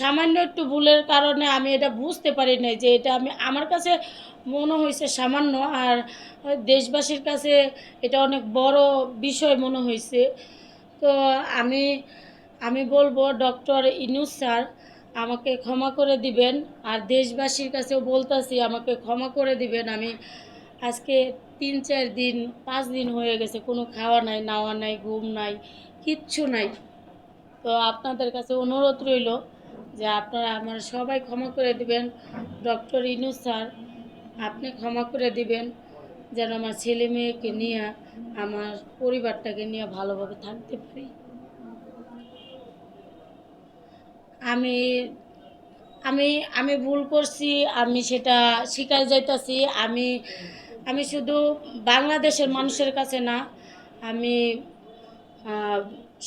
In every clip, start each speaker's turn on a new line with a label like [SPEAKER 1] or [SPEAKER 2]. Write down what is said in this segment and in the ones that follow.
[SPEAKER 1] সামান্য একটু ভুলের কারণে আমি এটা বুঝতে পারি নাই যে এটা আমি, আমার কাছে মনে হয়েছে সামান্য, আর দেশবাসীর কাছে এটা অনেক বড় বিষয় মনে হয়েছে তো আমি আমি বলব ডক্টর ইনুস স্যার, আমাকে ক্ষমা করে দিবেন, আর দেশবাসীর কাছেও বলতাছি, আমাকে ক্ষমা করে দিবেন। আমি আজকে তিন চার দিন, পাঁচ দিন হয়ে গেছে, কোনো খাওয়া নাই, নাওয়া নাই, ঘুম নাই, কিচ্ছু নাই। তো আপনাদের কাছে অনুরোধ রইল যে আপনারা আমার সবাই ক্ষমা করে দিবেন। ডক্টর ইনু স্যার, আপনি ক্ষমা করে দিবেন যেন আমার ছেলে মেয়েকে নিয়ে আমার পরিবারটাকে নিয়ে ভালোভাবে থাকতে পারি। আমি আমি আমি ভুল করছি, আমি সেটা স্বীকার যাইতাছি, আমি আমি শুধু বাংলাদেশের মানুষের কাছে না, আমি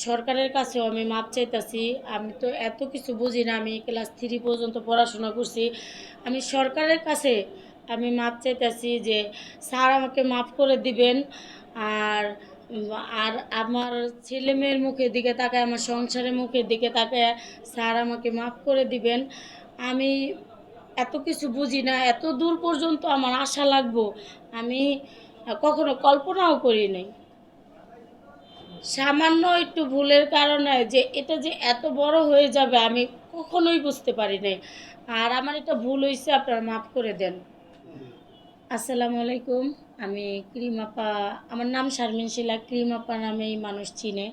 [SPEAKER 1] সরকারের কাছেও আমি মাপ চাইতাছি। আমি তো এত কিছু বুঝি না, আমি ক্লাস থ্রি পর্যন্ত পড়াশোনা করছি। আমি সরকারের কাছে আমি মাপ চাইতাছি যে স্যার আমাকে মাফ করে দিবেন। আর আর আমার ছেলে মেয়ের মুখের দিকে তাকায়, আমার সংসারের মুখের দিকে তাকায় স্যার আমাকে মাফ করে দিবেন। আমি এত কিছু বুঝি না, এত দূর পর্যন্ত আমার আশা লাগবো। আমি কখনো কল্পনাও করি নাই। সামান্য একটু ভুলের কারণে যে এটা যে এত বড় হয়ে যাবে আমি কখনোই বুঝতে পারি নাই। আর আমার এটা ভুল হয়েছে আপনারা মাফ করে দেন। আসসালামু আলাইকুম, আমি ক্রিমাপা আমার নাম শারমিন শিলা ক্রিমাপা নামেই মানুষ চিনে।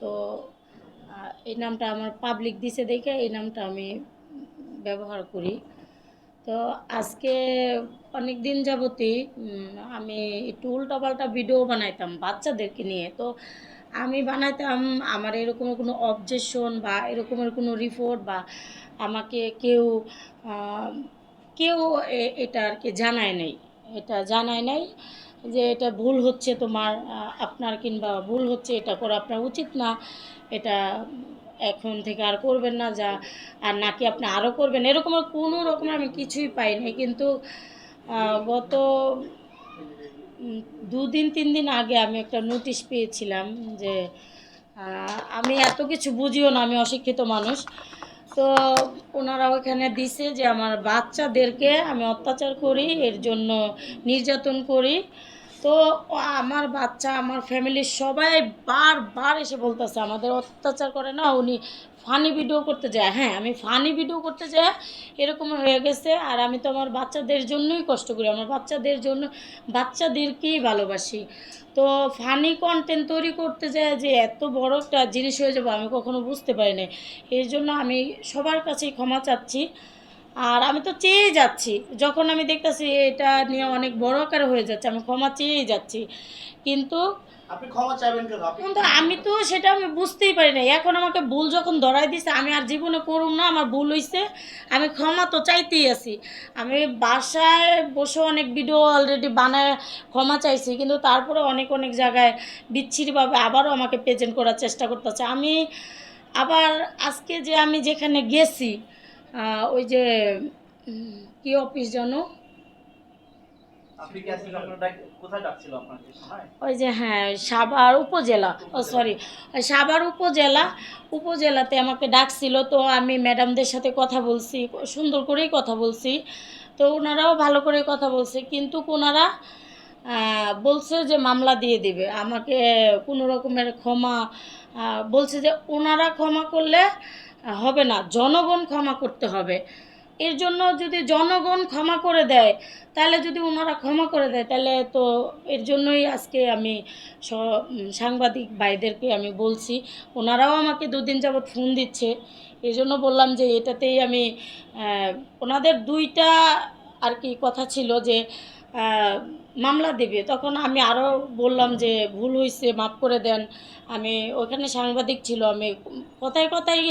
[SPEAKER 1] তো এই নামটা আমার পাবলিক দিছে দেখে এই নামটা আমি ব্যবহার করি। তো আজকে অনেক দিন যাবতই আমি একটু উল্টাপাল্টা ভিডিও বানাইতাম বাচ্চাদেরকে নিয়ে। তো আমি বানাইতাম আমার এরকম কোনো অবজেকশন বা এরকমের কোনো রিপোর্ট বা আমাকে কেউ কেউ এটা আর কি জানায় নাই। এটা জানায় নাই যে এটা ভুল হচ্ছে তোমার আপনার কিংবা ভুল হচ্ছে, এটা করা আপনার উচিত না। এটা এখন থেকে আর করবেন না, যা আর নাকি আপনি আরও করবেন। এরকম কোনো রকম আমি কিছুই পাই নাই, কিন্তু গত দুদিন তিন দিন আগে আমি একটা নোটিশ পেয়েছিলাম যে আমি এত কিছু বুঝিও না, আমি অশিক্ষিত মানুষ। তো ওনারা ওখানে দিছে যে আমার বাচ্চাদেরকে আমি অত্যাচার করি, এর জন্য নির্যাতন করি। তো আমার বাচ্চা, আমার ফ্যামিলির সবাই বারবার এসে বলতেছে, আমাদের অত্যাচার করে না, উনি ফানি ভিডিও করতে যায়। হ্যাঁ আমি ফানি ভিডিও করতে যাই এরকম হয়ে গেছে। আর আমি তো আমার বাচ্চাদের জন্যই কষ্ট করি, আমার বাচ্চাদের জন্য, বাচ্চাদেরকেই ভালোবাসি। তো ফানি কন্টেন্ট তৈরি করতে যায় যে, এত বড় একটা জিনিস হয়ে যাবে, আমি কখনো বুঝতে পারি না এর জন্য আমি সবার কাছেই ক্ষমা চাচ্ছি। আর আমি তো চেয়ে যাচ্ছি। যখন আমি দেখতেছি এটা নিয়ে অনেক বড় আকার হয়ে যাচ্ছে আমি ক্ষমা চেয়েই যাচ্ছি। কিন্তু
[SPEAKER 2] আপনি ক্ষমা চাইবেন কেন?
[SPEAKER 1] কিন্তু আমি তো সেটা আমি বুঝতেই পারি না এখন আমাকে ভুল যখন ধরাই দিছে আমি আর জীবনে করুম না আমার ভুল হয়েছে আমি ক্ষমা তো চাইতেই আছি। আমি বাসায় বসে অনেক ভিডিও অলরেডি বানায় ক্ষমা চাইছি কিন্তু তারপরে অনেক অনেক জায়গায় বিচ্ছিরিভাবে আবারও আমাকে প্রেজেন্ট করার চেষ্টা করতেছে। আমি আবার আজকে যে আমি যেখানে গেছি ওই যে কি অফিস
[SPEAKER 2] যেন?
[SPEAKER 1] ওই যে হ্যাঁ সাভার উপজেলা ও সরি সাভার উপজেলা উপজেলাতে আমাকে ডাকছিল তো আমি ম্যাডামদের সাথে কথা বলছি সুন্দর করেই কথা বলছি তো ওনারাও ভালো করে কথা বলছে কিন্তু ওনারা বলছে যে মামলা দিয়ে দিবে আমাকে কোনো রকমের ক্ষমা বলছে যে ওনারা ক্ষমা করলে হবে না, জনগণ ক্ষমা করতে হবে। এর জন্য যদি জনগণ ক্ষমা করে দেয়, তাহলে যদি ওনারা ক্ষমা করে দেয়, তাহলে তো এর জন্যই আজকে আমি সাংবাদিক ভাইদেরকে আমি বলছি ওনারাও আমাকে দুদিন যাবৎ ফোন দিচ্ছে। এই জন্য বললাম যে এটাতেই আমি ওনাদের দুইটা আর কি কথা ছিল যে মামলা দেবে। তখন আমি আরও বললাম যে, ভুল হয়েছে মাফ করে দেন। আমি ওখানে সাংবাদিক ছিল, আমি কথায় কথায়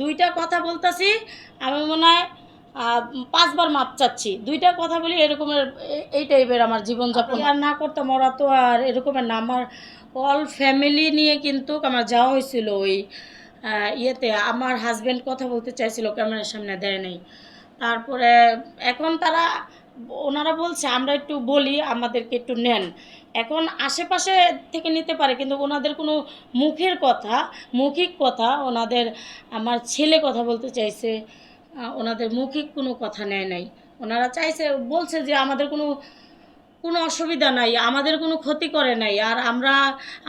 [SPEAKER 1] দুইটা কথা বলতেছি, আমি মনে হয় পাঁচবার মাপ চাচ্ছি। দুইটা কথা বলি এরকমের এই টাইপের আমার জীবনযাপন। আর না করতাম ওরা তো আর এরকমের না। আমার অল ফ্যামিলি নিয়ে কিন্তু আমার যাওয়া হয়েছিল ওই ইয়েতে। আমার হাজব্যান্ড কথা বলতে চাইছিল, ক্যামেরার সামনে দেয় নাই। তারপরে এখন তারা ওনারা বলছে, আমরা একটু বলি, আমাদেরকে একটু নেন। এখন আশেপাশে থেকে নিতে পারে, কিন্তু ওনাদের কোনো মুখের কথা, মৌখিক কথা, ওনাদের আমার ছেলে কথা বলতে চাইছে ওনাদের মৌখিক কোনো কথা নেয় নাই। ওনারা চাইছে, বলছে যে আমাদের কোনো কোনো অসুবিধা নাই, আমাদের কোনো ক্ষতি করে নাই, আর আমরা,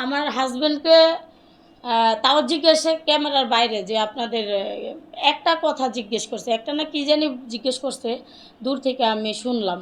[SPEAKER 1] আমার হাজব্যান্ডকে তাও জিজ্ঞেসে ক্যামেরার বাইরে যে আপনাদের একটা কথা জিজ্ঞেস করছে, একটা না কি জানি জিজ্ঞেস করছে, দূর থেকে আমি শুনলাম।